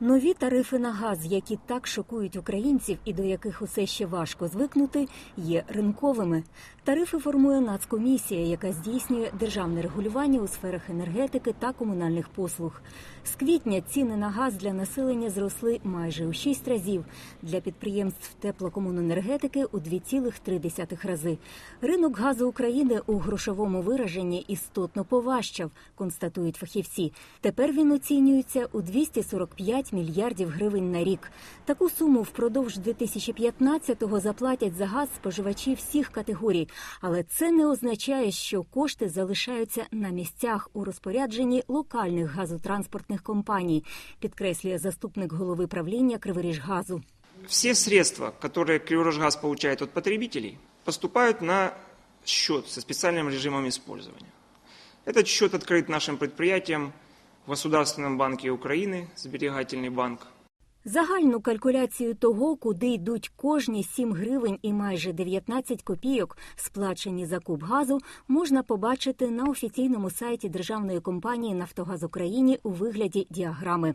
Нові тарифи на газ, які так шокують українців і до яких усе ще важко звикнути, є ринковими. Тарифи формує Нацкомісія, яка здійснює державне регулювання у сферах енергетики та комунальних послуг. З квітня ціни на газ для населення зросли майже у 6 разів, для підприємств теплокомуненергетики у 2,3 рази. Ринок газу України у грошовому вираженні істотно поважчав, констатують фахівці. Тепер він оцінюється у 245 мільярдів гривень на рік. Таку суму впродовж 2015-го заплатять за газ споживачі всіх категорій, але це не означає, що кошти залишаються на місцях у розпорядженні локальних газотранспортних компаній, підкреслює заступник голови правління Криворіжгазу. Все средства, которые Криворожгаз получает от потребителей, поступают на счет со специальным режимом использования. Этот счет открыт нашим предприятиям в Государственном банке Украины, Сберегательный банк, Загальну калькуляцію того, куди йдуть кожні 7 гривень і майже 19 копійок, сплачені за куб газу, можна побачити на офіційному сайті державної компанії Нафтогаз Україні у вигляді діаграми.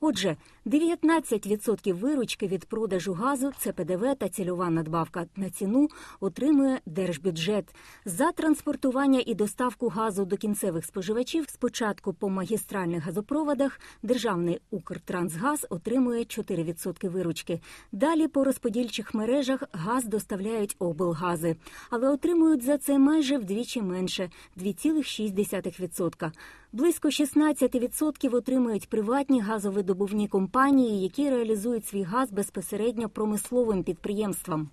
Отже, 19% виручки від продажу газу це ПДВ та цільова надбавка на ціну отримує держбюджет. За транспортування і доставку газу до кінцевих споживачів спочатку по магістральних газопроводах державний Укртрансгаз отримує 4% виручки. Далі по розподільчих мережах газ доставляють облгази, але отримують за це майже вдвічі менше 2,6%. Близько 16% отримують приватні газовидобувні компанії, які реалізують свій газ безпосередньо промисловим підприємствам.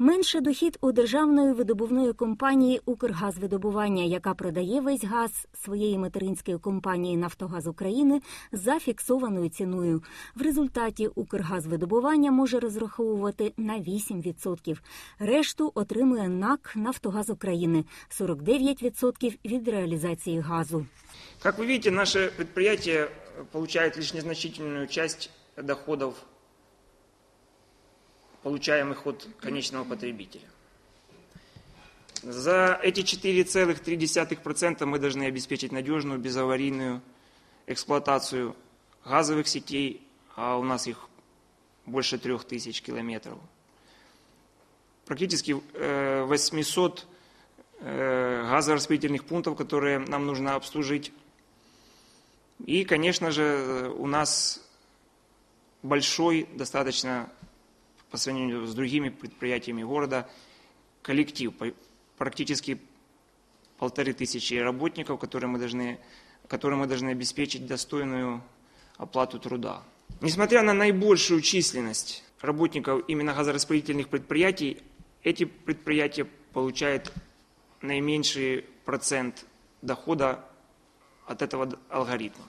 Менше дохід у державної видобувної компанії Укргазвидобування, яка продає весь газ своєї материнської компанії Нафтогаз України за фіксованою ціною. В результаті Укргазвидобування може розраховувати на 8%. Решту отримує НАК Нафтогаз України 49% від реалізації газу. Как вы видите, наше предприятие получает лишь незначительную часть доходов, получаемых от конечного потребителя. За эти 4,3% мы должны обеспечить надежную, безаварийную эксплуатацию газовых сетей, а у нас их больше 3000 километров. Практически э, 800 э, газораспределительных пунктов, которые нам нужно обслужить. И, конечно же, у нас большой, достаточно по сравнению с другими предприятиями города, коллектив, практически полторы тысячи работников, которые мы должны, которым мы должны обеспечить достойную оплату труда. Несмотря на наибольшую численность работников именно газораспределительных предприятий, эти предприятия получают наименьший процент дохода от этого алгоритма.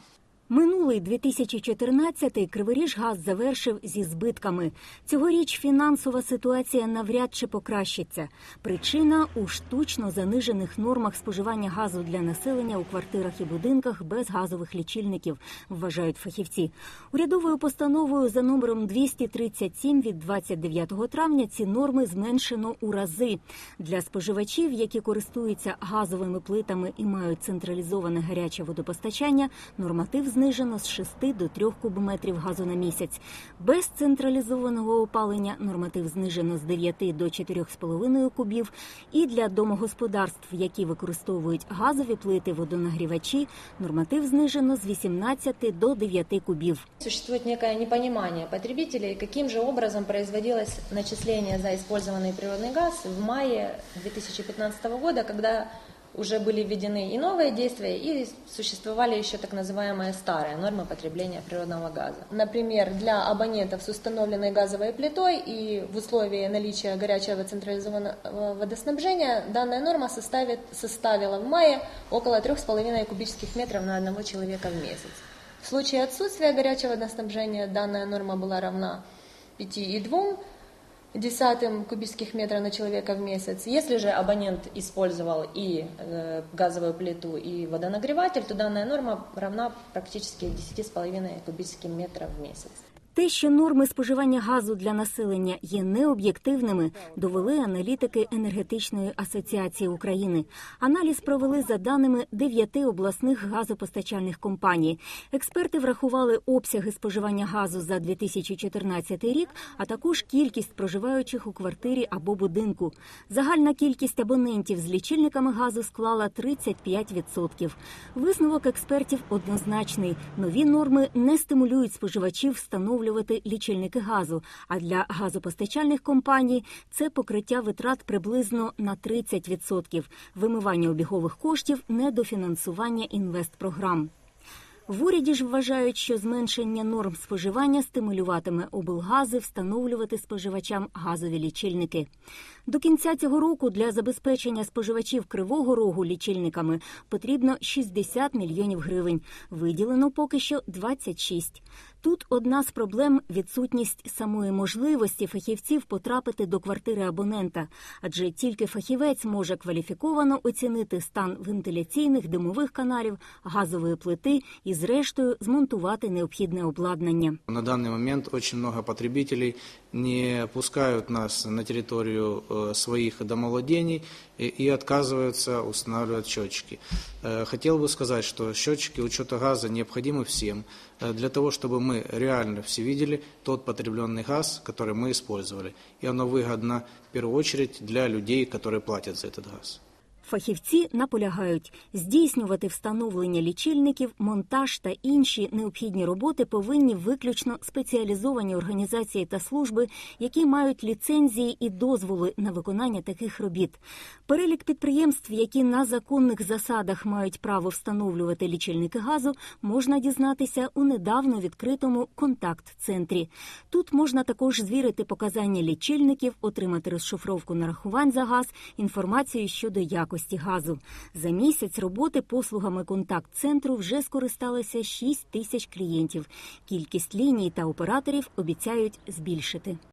Минулий 2014-й Криворіжгаз завершив зі збитками. Цьогоріч фінансова ситуація навряд чи покращиться. Причина у штучно занижених нормах споживання газу для населення у квартирах і будинках без газових лічильників, вважають фахівці. Урядовою постановою за номером 237 від 29 травня ці норми зменшено у рази. Для споживачів, які користуються газовими плитами і мають централізоване гаряче водопостачання, норматив знижено з 6 до 3 кубометрів газу на місяць. Без централізованого опалення норматив знижено з 9 до 4,5 кубів. І для домогосподарств, які використовують газові плити, водонагрівачі, норматив знижено з 18 до 9 кубів. Существует некое непонимание потребителей, каким же образом производилось начисление за использованный природный газ в мае 2015 года, когда уже были введены и новые действия, и существовали еще так называемые старые нормы потребления природного газа. Например, для абонентов с установленной газовой плитой и в условии наличия горячего централизованного водоснабжения данная норма составит, составила в мае около 3,5 кубических метров на одного человека в месяц. В случае отсутствия горячего водоснабжения данная норма была равна 5,2 десятым кубических метров на человека в месяц. Если же абонент использовал и э, газовую плиту, и водонагреватель, то данная норма равна практически 10,5 кубическим метров в месяц. Те, що норми споживання газу для населення є необ'єктивними, довели аналітики енергетичної асоціації України. Аналіз провели за даними дев'яти обласних газопостачальних компаній. Експерти врахували обсяги споживання газу за 2014 рік, а також кількість проживаючих у квартирі або будинку. Загальна кількість абонентів з лічильниками газу склала 35%. Висновок експертів однозначний: нові норми не стимулюють споживачів встановлювати лічильники газу. А для газопостачальних компаній це покриття витрат приблизно на 30%, вимивання обігових коштів, недофінансування інвестпрограм. В уряді ж вважають, що зменшення норм споживання стимулюватиме облгази встановлювати споживачам газові лічильники. До кінця цього року для забезпечення споживачів Кривого Рогу лічильниками потрібно 60 мільйонів гривень. Виділено поки що 26. Тут одна з проблем відсутність самої можливості фахівців потрапити до квартири абонента, адже тільки фахівець може кваліфіковано оцінити стан вентиляційних димових каналів, газової плити і, зрештою, змонтувати необхідне обладнання. На данный момент очень много потребителей не пускают нас на территорию э, своих домовладений и, и отказываются устанавливать счетчики. Э, Хотел бы сказать, что счетчики учета газа необходимы всем э, для того, чтобы мы реально все видели тот потребленный газ, который мы использовали. И оно выгодно в первую очередь для людей, которые платят за этот газ. Фахівці наполягають, здійснювати встановлення лічильників, монтаж та інші необхідні роботи повинні виключно спеціалізовані організації та служби, які мають ліцензії і дозволи на виконання таких робіт. Перелік підприємств, які на законних засадах мають право встановлювати лічильники газу, можна дізнатися у недавно відкритому контакт-центрі. Тут можна також звірити показання лічильників, отримати розшифровку нарахувань за газ, інформацію щодо якості газу. За місяць роботи послугами контакт-центру вже скористалися 6 тисяч клієнтів. Кількість ліній та операторів обіцяють збільшити.